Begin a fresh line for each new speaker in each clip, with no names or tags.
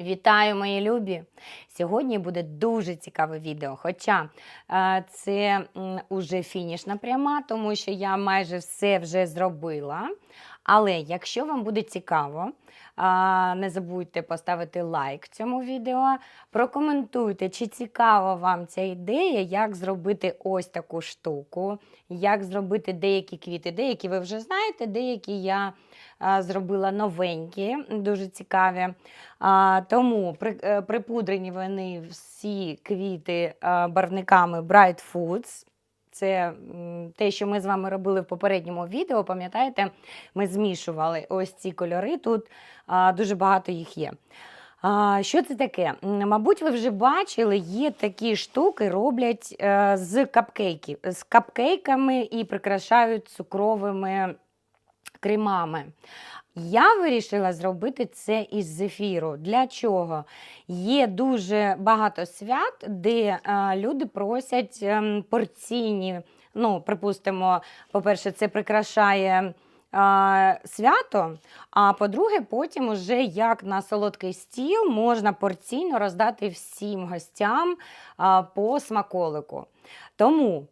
Вітаю, мої любі! Сьогодні буде дуже цікаве відео. Хоча е, це уже фінішна пряма, тому що я майже все вже зробила. Але якщо вам буде цікаво, не забудьте поставити лайк цьому відео, прокоментуйте, чи цікава вам ця ідея, як зробити ось таку штуку, як зробити деякі квіти. Деякі ви вже знаєте, деякі я зробила новенькі, дуже цікаві. Тому е, припудрені вони всі квіти барвниками Bright Foods. Це те, що ми з вами робили в попередньому відео. Пам'ятаєте, ми змішували ось ці кольори. Тут дуже багато їх є. Що це таке? Мабуть, ви вже бачили, є такі штуки, роблять е, з капкейків, з капкейками і прикрашають цукровими кремами. Я вирішила зробити це із зефіру. Для чого? Є дуже багато свят, де е, люди просять ем, порційні. Ну, припустимо, по-перше, це прикрашає е, свято. А по-друге, потім, уже як на солодкий стіл, можна порційно роздати всім гостям е, по смаколику. Тому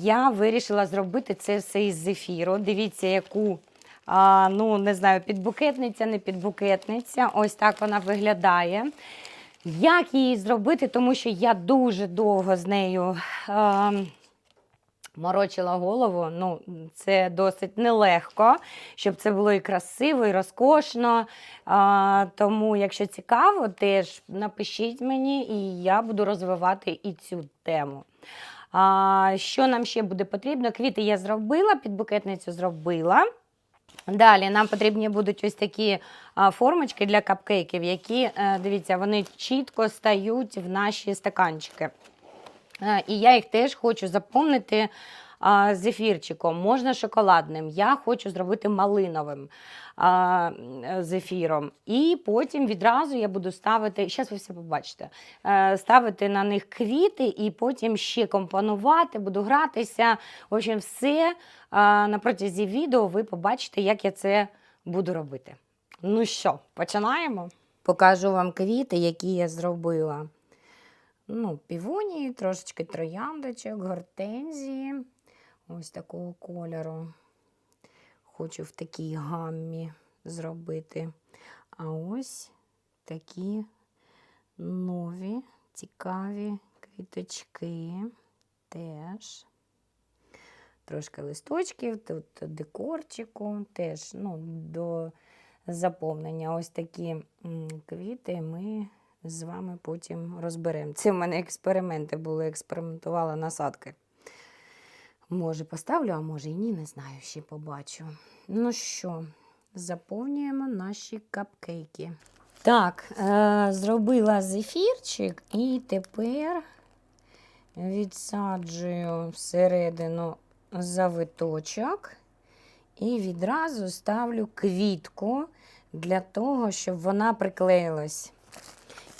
я вирішила зробити це все із зефіру. Дивіться, яку ну, не знаю, підбукетниця, не підбукетниця. Ось так вона виглядає. Як її зробити, тому що я дуже довго з нею е, морочила голову. Ну, це досить нелегко, щоб це було і красиво, і розкошно. А, тому, якщо цікаво, теж напишіть мені, і я буду розвивати і цю тему. А, що нам ще буде потрібно? Квіти я зробила, підбукетницю зробила. Далі нам потрібні будуть ось такі формочки для капкейків, які, е, дивіться, вони чітко стають в наші стаканчики. Е, І я їх теж хочу заповнити а, зефірчиком. Можна шоколадним. Я хочу зробити малиновим а, зефіром. І потім відразу я буду ставити, зараз ви все побачите, е, ставити на них квіти і потім ще компонувати, буду гратися. В общем, все на протязі відео ви побачите, як я це буду робити. Ну що, починаємо? Покажу вам квіти, які я зробила ну, півонії, трошечки трояндочок, гортензії. Ось такого кольору. Хочу в такій гаммі зробити. А ось такі нові, цікаві квіточки теж. Трошки листочків, тут декорчику, теж ну, до заповнення. Ось такі квіти ми з вами потім розберемо. Це в мене експерименти були, експериментувала насадки. Може, поставлю, а може і ні, не знаю, ще побачу. Ну що, заповнюємо наші капкейки. Так, е- зробила зефірчик і тепер відсаджую всередину завиточок і відразу ставлю квітку для того, щоб вона приклеїлась.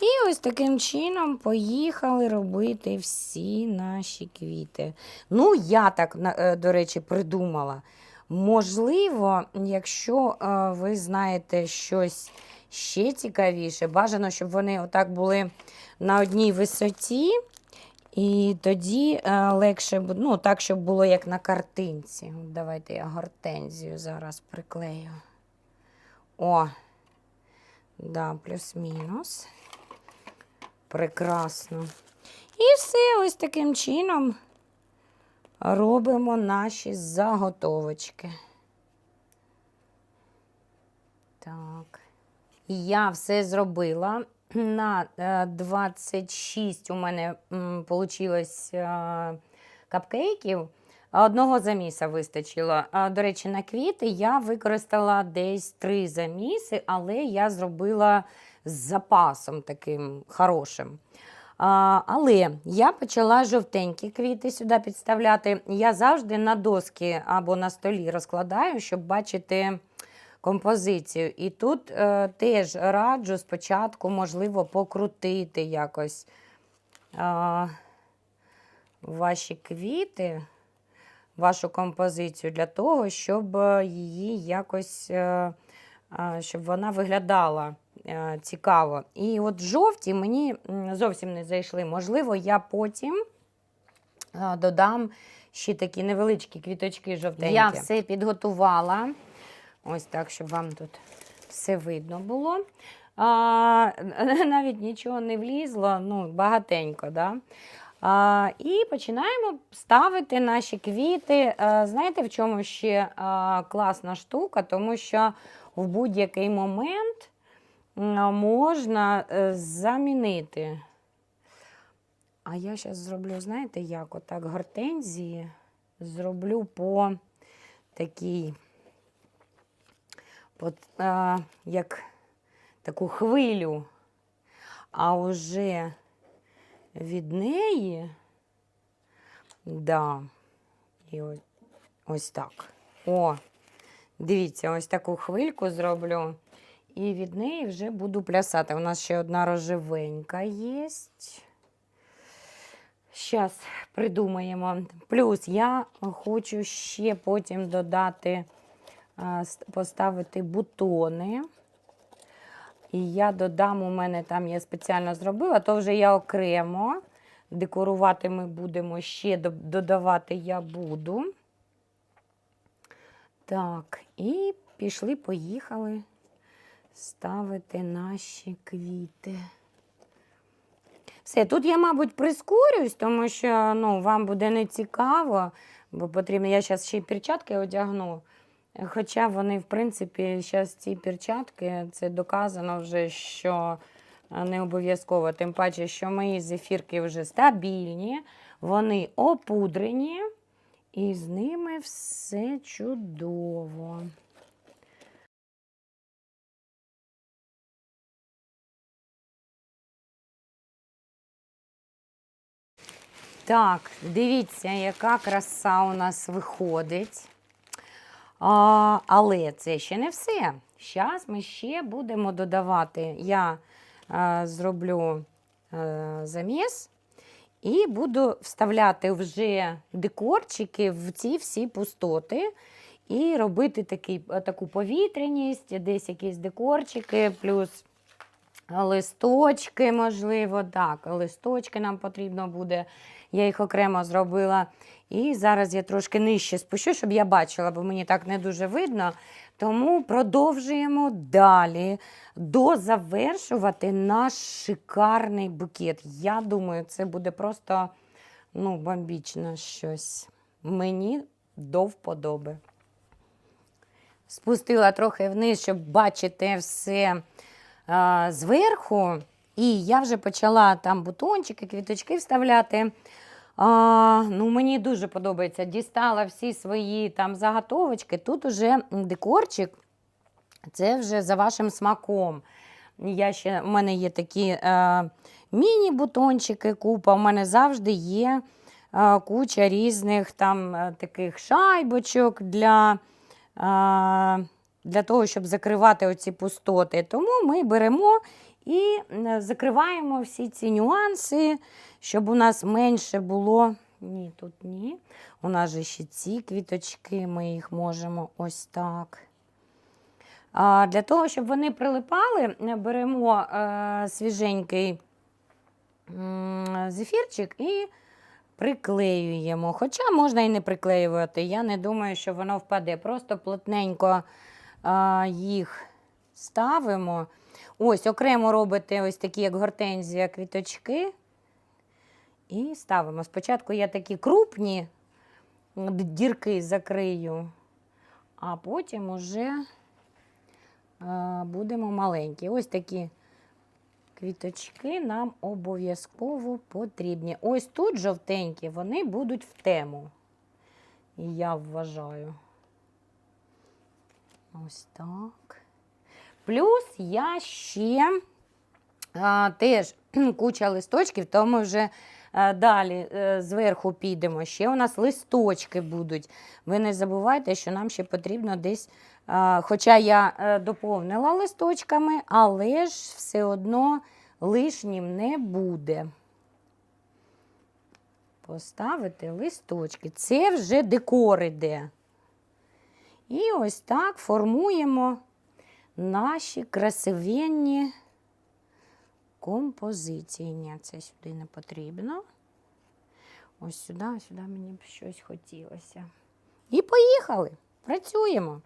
І ось таким чином поїхали робити всі наші квіти. Ну, я так, е, до речі, придумала. Можливо, якщо е, ви знаєте щось ще цікавіше, бажано, щоб вони отак були на одній висоті, і тоді е, легше ну, так, щоб було як на картинці. Давайте я гортензію зараз приклею. О, да, плюс-мінус. Прекрасно. І все ось таким чином робимо наші заготовочки. Так. Я все зробила. На е, 26 у мене вийшло капкейків. Одного заміса вистачило. До речі, на квіти я використала десь три заміси, але я зробила з запасом таким хорошим. А, але я почала жовтенькі квіти сюди підставляти. Я завжди на доски або на столі розкладаю, щоб бачити композицію. І тут е, теж раджу спочатку, можливо, покрутити якось е, ваші квіти, вашу композицію для того, щоб її якось, е, щоб вона виглядала цікаво. І от жовті мені зовсім не зайшли. Можливо, я потім е, додам ще такі невеличкі квіточки жовтенькі. Я все підготувала. Ось так, щоб вам тут все видно було. А, навіть нічого не влізло, ну, багатенько. Да? А, і починаємо ставити наші квіти. А, знаєте, в чому ще а, класна штука? Тому що в будь-який момент можна е, замінити. А я зараз зроблю, знаєте, як? Отак гортензії зроблю по такій, по, а, як таку хвилю. А вже від неї, да, і ось, ось так. О, дивіться, ось таку хвильку зроблю. І від неї вже буду плясати. У нас ще одна рожевенька є. Зараз придумаємо. Плюс я хочу ще потім додати, поставити бутони. І я додам, у мене там я спеціально зробила, то вже я окремо. Декорувати ми будемо ще додавати я буду. Так, і пішли, поїхали ставити наші квіти. Все, тут я, мабуть, прискорюсь, тому що ну, вам буде не цікаво, бо потрібно. Я зараз ще й перчатки одягну. Хоча вони, в принципі, зараз ці перчатки, це доказано вже, що е, не обов'язково. Тим паче, що мої зефірки вже стабільні, вони опудрені, і з ними все чудово. Так, дивіться, яка краса у нас виходить. А, але це ще не все. Зараз ми ще будемо додавати. Я е, зроблю е, заміс і буду вставляти вже декорчики в ці всі пустоти. І робити такий, таку повітряність, десь якісь декорчики, плюс листочки, можливо, так, листочки нам потрібно буде. Я їх окремо зробила. І зараз я трошки нижче спущу, щоб я бачила, бо мені так не дуже видно. Тому продовжуємо далі дозавершувати наш шикарний букет. Я думаю, це буде просто ну, бомбічно щось. Мені до вподоби. Спустила трохи вниз, щоб бачити все зверху. І я вже почала там бутончики, квіточки вставляти. А, ну, мені дуже подобається. Дістала всі свої там заготовочки. Тут уже декорчик, це вже за вашим смаком. Я ще, У мене є такі е, міні-бутончики, купа. У мене завжди є е, куча різних там е, таких шайбочок для, е, для того, щоб закривати оці пустоти. Тому ми беремо і закриваємо всі ці нюанси, щоб у нас менше було. Ні, тут ні. У нас же ще ці квіточки, ми їх можемо ось так. А для того, щоб вони прилипали, беремо е, свіженький зефірчик і приклеюємо. Хоча можна і не приклеювати. Я не думаю, що воно впаде. Просто плотненько їх ставимо. Ось, окремо робите ось такі, як гортензія, квіточки. І ставимо. Спочатку я такі крупні дірки закрию, а потім уже будемо маленькі. Ось такі квіточки нам обов'язково потрібні. Ось тут жовтенькі, вони будуть в тему. І я вважаю. Ось так. Плюс я ще а, теж куча листочків, то ми вже а, далі е, зверху підемо. Ще у нас листочки будуть. Ви не забувайте, що нам ще потрібно десь. а, Хоча я е, доповнила листочками, але ж все одно лишнім не буде. Поставити листочки. Це вже декор іде. І ось так формуємо наші красивенні композиції. Ні, це сюди не потрібно. Ось сюди, сюди мені б щось хотілося. І поїхали. Працюємо.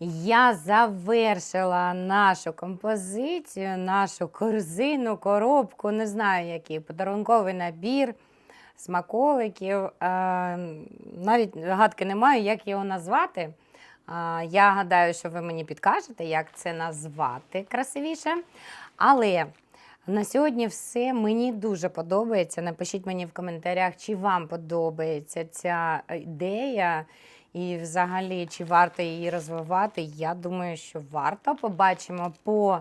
Я завершила нашу композицію, нашу корзину, коробку, не знаю який, подарунковий набір смаколиків. Е, Навіть гадки не маю, як його назвати. Е, Я гадаю, що ви мені підкажете, як це назвати красивіше. Але на сьогодні все мені дуже подобається. Напишіть мені в коментарях, чи вам подобається ця ідея. І взагалі, чи варто її розвивати? Я думаю, що варто. Побачимо по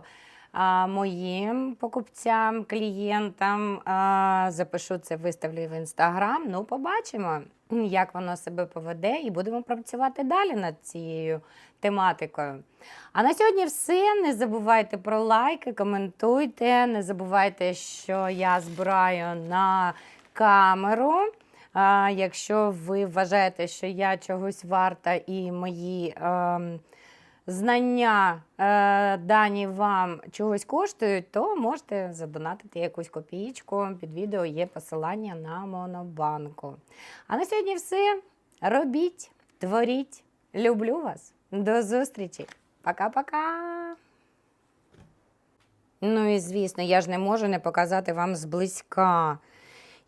а, моїм покупцям, клієнтам. А, запишу це, виставлю в інстаграм. Ну, побачимо, як воно себе поведе, і будемо працювати далі над цією тематикою. А на сьогодні все. Не забувайте про лайки, коментуйте. Не забувайте, що я збираю на камеру. А, якщо ви вважаєте, що я чогось варта і мої ем, знання е, дані вам чогось коштують, то можете задонатити якусь копійку. Під відео є посилання на монобанку. А на сьогодні все. Робіть, творіть. Люблю вас. До зустрічі. Пока-пока. Ну і звісно, я ж не можу не показати вам зблизька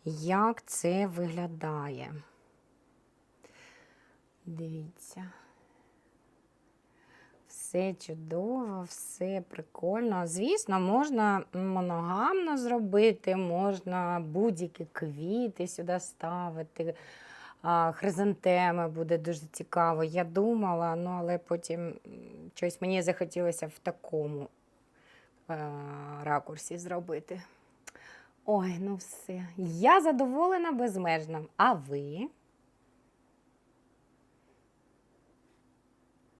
як це виглядає. Дивіться. Все чудово, все прикольно. Звісно, можна моногамно зробити, можна будь-які квіти сюди ставити. Хризантеми буде дуже цікаво. Я думала, ну але потім щось мені захотілося в такому е, ракурсі зробити. Ой, ну все. Я задоволена безмежно. А ви?